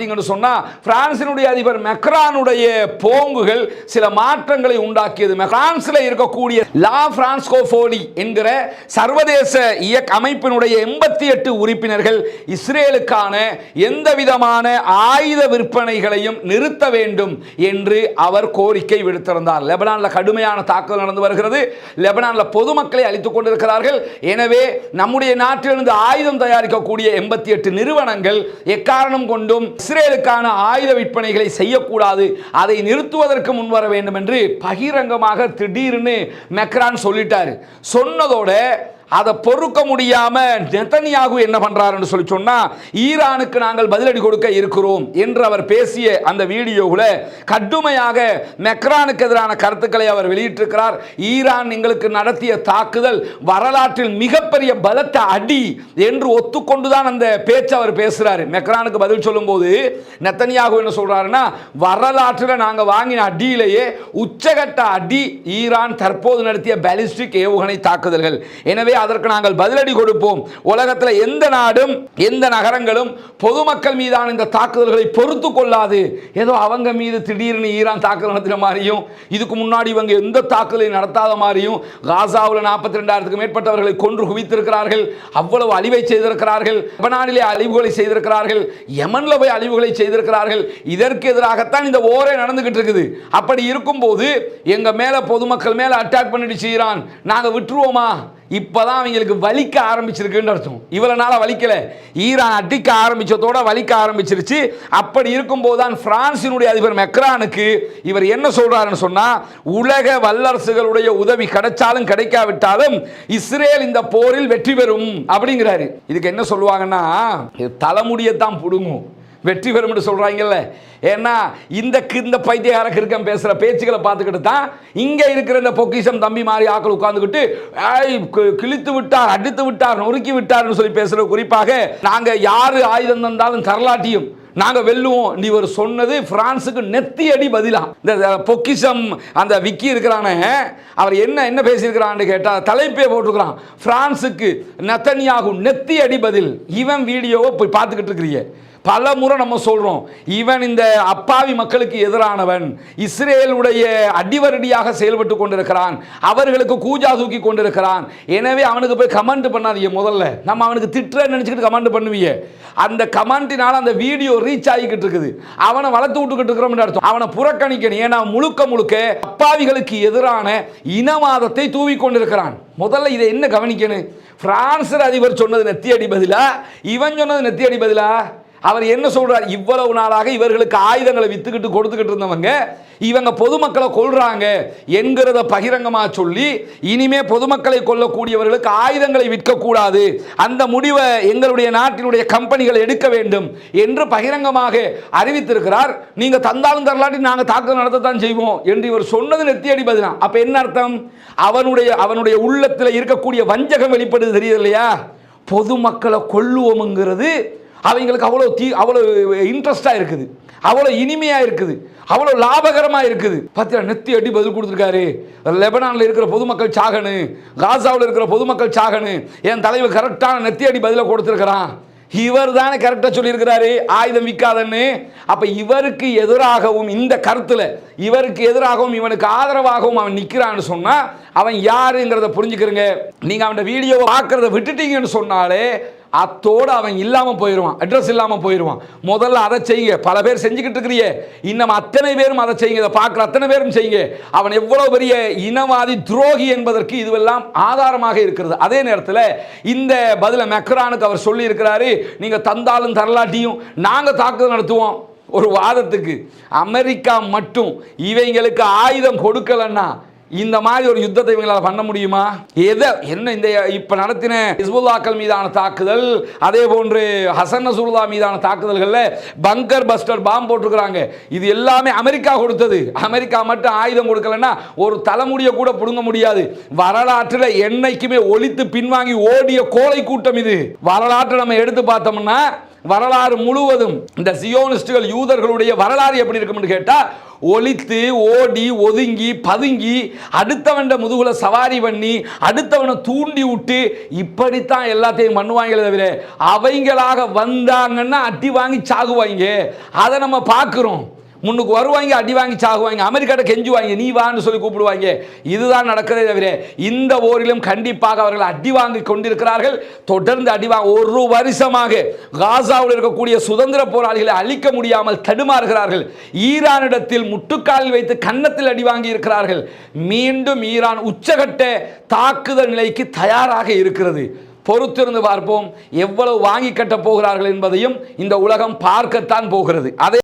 பார்த்தீங்கன்னு சொன்னா பிரான்சினுடைய அதிபர் மெக்ரானுடைய போங்குகள் சில மாற்றங்களை உண்டாக்கியது. பிரான்ஸில் இருக்கக்கூடிய லா பிரான்ஸ்கோபோனி என்கிற சர்வதேச இயக்க அமைப்பினுடைய எண்பத்தி எட்டு உறுப்பினர்கள் இஸ்ரேலுக்கான எந்த விதமான ஆயுத விற்பனைகளையும் நிறுத்த வேண்டும் என்று அவர் கோரிக்கை விடுத்திருந்தார். லெபனானில் கடுமையான தாக்குதல் நடந்து வருகிறது. லெபனானில் பொதுமக்களை அழித்துக் கொண்டிருக்கிறார்கள். எனவே நம்முடைய நாட்டிலிருந்து ஆயுதம் தயாரிக்கக்கூடிய எண்பத்தி எட்டு நிறுவனங்கள் எக்காரணம் கொண்டும் இஸ்ரேலுக்கான ஆயுத விற்பனைகளை செய்யக்கூடாது அதை நிறுத்துவதற்கு முன்வர வேண்டும் என்று பகிரங்கமாக திடீர்னு மெக்ரான் சொல்லிட்டார். சொன்னதோட அதை பொறுக்க முடியாம நெத்தனியாகு என்ன பண்றாருன்னு சொல்லி சொன்னா ஈரானுக்கு நாங்கள் பதிலடி கொடுக்க இருக்கிறோம் என்று அவர் பேசிய அந்த வீடியோவில் கடுமையாக மெக்ரானுக்கு எதிரான கருத்துக்களை அவர் வெளியிட்டிருக்கிறார். ஈரான் எங்களுக்கு நடத்திய தாக்குதல் வரலாற்றில் மிகப்பெரிய பலத்த அடி என்று ஒத்துக்கொண்டுதான் அந்த பேச்சு அவர் பேசுறாரு. மெக்ரானுக்கு பதில் சொல்லும்போது நெத்தனியாகு என்ன சொல்றாருன்னா வரலாற்றில் நாங்கள் வாங்கின அடியிலேயே உச்சகட்ட அடி ஈரான் தற்போது நடத்திய பாலிஸ்டிக் ஏவுகணை தாக்குதல்கள். எனவே அதற்கு நாங்கள் பதிலடி கொடுப்போம். உலகத்தில் எந்த நாடும் எந்த நகரங்களும் பொதுமக்கள் மீதான இந்த தாக்குதல்களை பொறுத்து கொள்ளாது. ஏதோ அவங்க மீது திடீர்னு ஈரான் தாக்குதல் நடத்தின மாதிரியும் இதுக்கு முன்னாடி இவங்க எந்த தாக்குதலையும் நடத்தாத மாதிரியும் காசாவில் நாற்பத்தி ரெண்டாயிரத்துக்கு மேற்பட்டவர்களை கொன்று குவித்திருக்கிறார்கள். அவ்வளவு அழிவை செய்திருக்கிறார்கள். லெபனானிலே அழிவுகளை செய்திருக்கிறார்கள். யமனில் போய் அழிவுகளை செய்திருக்கிறார்கள். இதற்கு எதிராகத்தான் இந்த ஓரே நடந்துகிட்டு இருக்குது. அப்படி இருக்கும்போது எங்க மேலே பொதுமக்கள் மேலே அட்டாக் பண்ணிடுச்சு ஈரான். நாங்கள் விட்டுருவோமா? இப்பதான் அவங்களுக்கு வலிக்க ஆரம்பிச்சிருக்குன்னு அர்த்தம். இவ்வளோ நாளாக வலிக்கலை. ஈரான் அடிக்க ஆரம்பித்ததோட வலிக்க ஆரம்பிச்சிருச்சு. அப்படி இருக்கும்போது தான் ஃப்ரான்ஸினுடைய அதிபர் மெக்ரானுக்கு இவர் என்ன சொல்கிறாருன்னு சொன்னால் உலக வல்லரசுகளுடைய உதவி கிடைச்சாலும் கிடைக்காவிட்டாலும் இஸ்ரேல் இந்த போரில் வெற்றி பெறும் அப்படிங்கிறாரு. இதுக்கு என்ன சொல்லுவாங்கன்னா இது தலைமுடியத்தான் புடுங்கும். வெற்றி பெறும் என்று ஏன்னா இந்த இந்த பைத்தியகார கிருக்கம் பேசுகிற பேச்சுக்களை பார்த்துக்கிட்டு தான் இங்கே இருக்கிற இந்த பொக்கிஷம் தம்பி மாதிரி ஆக்கள் உட்காந்துக்கிட்டு ஆய் கிழித்து விட்டார் அடித்து விட்டார் நொறுக்கி விட்டார்னு சொல்லி பேசுற குறிப்பாக நாங்கள் யார் ஆயுதம் தந்தாலும் தரலாட்டியும் நாங்கள் வெல்லுவோம். நீ ஒரு சொன்னது பிரான்ஸுக்கு நெத்தி அடி பதிலாம் இந்த பொக்கிஷம் அந்த விக்கி இருக்கிறானே அவர் என்ன என்ன பேசியிருக்கிறான்னு கேட்டால் தலைப்பே போட்டிருக்கிறான். பிரான்ஸுக்கு நெத்தனியாகும் நெத்தி அடி பதில். இவன் வீடியோவை போய் பார்த்துக்கிட்டு இருக்கிறீங்க பல முறை நம்ம சொல்கிறோம் இவன் இந்த அப்பாவி மக்களுக்கு எதிரானவன். இஸ்ரேலுடைய அடிவரடியாக செயல்பட்டு கொண்டிருக்கிறான். அவர்களுக்கு கூஜா தூக்கி கொண்டிருக்கிறான். எனவே அவனுக்கு போய் கமெண்ட் பண்ணாதீங்க முதல்ல. நம்ம அவனுக்கு திட்டுற நினச்சிக்கிட்டு கமெண்ட் பண்ணுவீங்க அந்த கமெண்ட்டினால அந்த வீடியோ ரீச் ஆகிக்கிட்டு இருக்குது. அவனை வளர்த்து விட்டுக்கிட்டு இருக்கிறோம் அர்த்தம். அவனை புறக்கணிக்கணும். ஏன்னா முழுக்க முழுக்க அப்பாவிகளுக்கு எதிரான இனவாதத்தை தூவி கொண்டிருக்கிறான். முதல்ல இதை என்ன கவனிக்கணும்? பிரான்ஸ் அதிபர் சொன்னது நெத்தி அடி பதிலா இவன் சொன்னது நெத்தி அடி பதிலா அவர் என்ன சொல்றார்? இவ்வளவு நாளாக இவர்களுக்கு ஆயுதங்களை வித்துக்கிட்டு கொடுத்துக்கிட்டு இருந்தவங்க இவங்க பொதுமக்களை கொள்றாங்க என்கிறத பகிரங்கமா சொல்லி இனிமே பொதுமக்களை கொல்லக்கூடியவர்களுக்கு ஆயுதங்களை விற்கக்கூடாது. அந்த முடிவை எங்களுடைய நாட்டினுடைய கம்பெனிகள் எடுக்க வேண்டும் என்று பகிரங்கமாக அறிவித்திருக்கிறார். நீங்க தந்தாலும் தரலாட்டி நாங்க தாக்குதல் நடத்தத்தான் செய்வோம் என்று இவர் சொன்னது நெத்தி அடிப்பதுனா அப்ப என்ன அர்த்தம்? அவனுடைய அவனுடைய உள்ளத்தில் இருக்கக்கூடிய வஞ்சகம் வெளிப்படுது தெரியுது இல்லையா? பொதுமக்களை கொல்லுவோம்ங்கிறது அவங்களுக்கு அவ்வளோ தீ அவ்வளோ இன்ட்ரெஸ்டாக இருக்குது. அவ்வளோ இனிமையாக இருக்குது. அவ்வளோ லாபகரமாக இருக்குது. பார்த்தீங்களா நெத்தி அடி பதில் கொடுத்துருக்காரு. லெபனானில் இருக்கிற பொதுமக்கள் சாகனு காசாவில் இருக்கிற பொதுமக்கள் சாகனு என் தலைவர் கரெக்டான நெத்தி அடி பதிலை கொடுத்துருக்கிறான். இவர் தானே கரெக்டாக சொல்லியிருக்கிறாரு ஆயுதம் விற்காதன்னு அப்போ இவருக்கு எதிராகவும் இந்த கருத்தில் இவருக்கு எதிராகவும் இவனுக்கு ஆதரவாகவும் அவன் நிற்கிறான்னு சொன்னால் அவன் யாருங்கிறத புரிஞ்சுக்கிறங்க. நீங்கள் அவன் வீடியோவை பார்க்குறத விட்டுட்டீங்கன்னு சொன்னாலே அத்தோடு அவன் இல்லாமல் போயிடுவான் அட்ரஸ் இல்லாமல் போயிடுவான் முதல்ல அதை செய்யுங்க. பல பேர் செஞ்சுக்கிட்டு இருக்கிறியே. இன்னும் அத்தனை பேரும் அதை செய்யுங்க. இதை பார்க்குற அத்தனை பேரும் செய்யுங்க. அவன் எவ்வளோ பெரிய இனவாதி துரோகி என்பதற்கு இதுவெல்லாம் ஆதாரமாக இருக்கிறது. அதே நேரத்தில் இந்த பதிலை மெக்ரானுக்கு அவர் சொல்லியிருக்கிறாரு. நீங்கள் தந்தாலும் தரலாட்டியும் நாங்கள் தாக்குதல் நடத்துவோம். ஒரு வாதத்துக்கு. அமெரிக்கா மட்டும் இவங்களுக்கு ஆயுதம் கொடுக்கலன்னா இந்த மாதிரி ஒரு யுத்தத்தை இவங்களால் பண்ண முடியுமா? எதை? என்ன இந்த இப்போ நடத்தின ஹிஸ்புல்லாக்கள் மீதான தாக்குதல் அதே போன்று ஹசன் நசூல்லா மீதான தாக்குதல்களில் பங்கர் பஸ்டர் பாம் போட்டிருக்கிறாங்க. இது எல்லாமே அமெரிக்கா கொடுத்தது. அமெரிக்கா மட்டும் ஆயுதம் கொடுக்கலன்னா ஒரு தலைமுடியை கூட பிடுங்க முடியாது. வரலாற்றில் என்னைக்குமே ஒழித்து பின்வாங்கி ஓடிய கோலை கூட்டம் இது. வரலாற்றை நம்ம எடுத்து பார்த்தோம்னா வரலாறு முழுவதும் இந்த சியோனிஸ்டுகள் யூதர்களுடைய வரலாறு எப்படி இருக்கும்னு கேட்டால் ஒழித்து ஓடி ஒதுங்கி பதுங்கி அடுத்தவன்ட முதுகுல சவாரி பண்ணி அடுத்தவனை தூண்டி விட்டு இப்படித்தான் எல்லாத்தையும் பண்ணுவாங்களே தவிர அவங்களாக வந்தாங்கன்னா அட்டி வாங்கி சாகுவாங்க அதை நம்ம பார்க்குறோம். முன்னுக்கு வருவாங்க அடி வாங்கி சாகுவாங்க அமெரிக்காட்ட கெஞ்சுவாங்க நீ வான்னு சொல்லி கூப்பிடுவாங்க. இதுதான் நடக்கிறதே தவிர இந்த ஓரிலும் கண்டிப்பாக அவர்கள் அடி வாங்கி கொண்டிருக்கிறார்கள். தொடர்ந்து அடி வாங்க ஒரு வருஷமாக காசாவில் இருக்கக்கூடிய சுதந்திர போராளிகளை அழிக்க முடியாமல் தடுமாறுகிறார்கள். ஈரானிடத்தில் முட்டுக்காலில் வைத்து கன்னத்தில் அடி வாங்கி இருக்கிறார்கள். மீண்டும் ஈரான் உச்சகட்ட தாக்குதல் நிலைக்கு தயாராக இருக்கிறது. பொறுத்திருந்து பார்ப்போம் எவ்வளவு வாங்கி கட்டப் போகிறார்கள் என்பதையும் இந்த உலகம் பார்க்கத்தான் போகிறது. அதே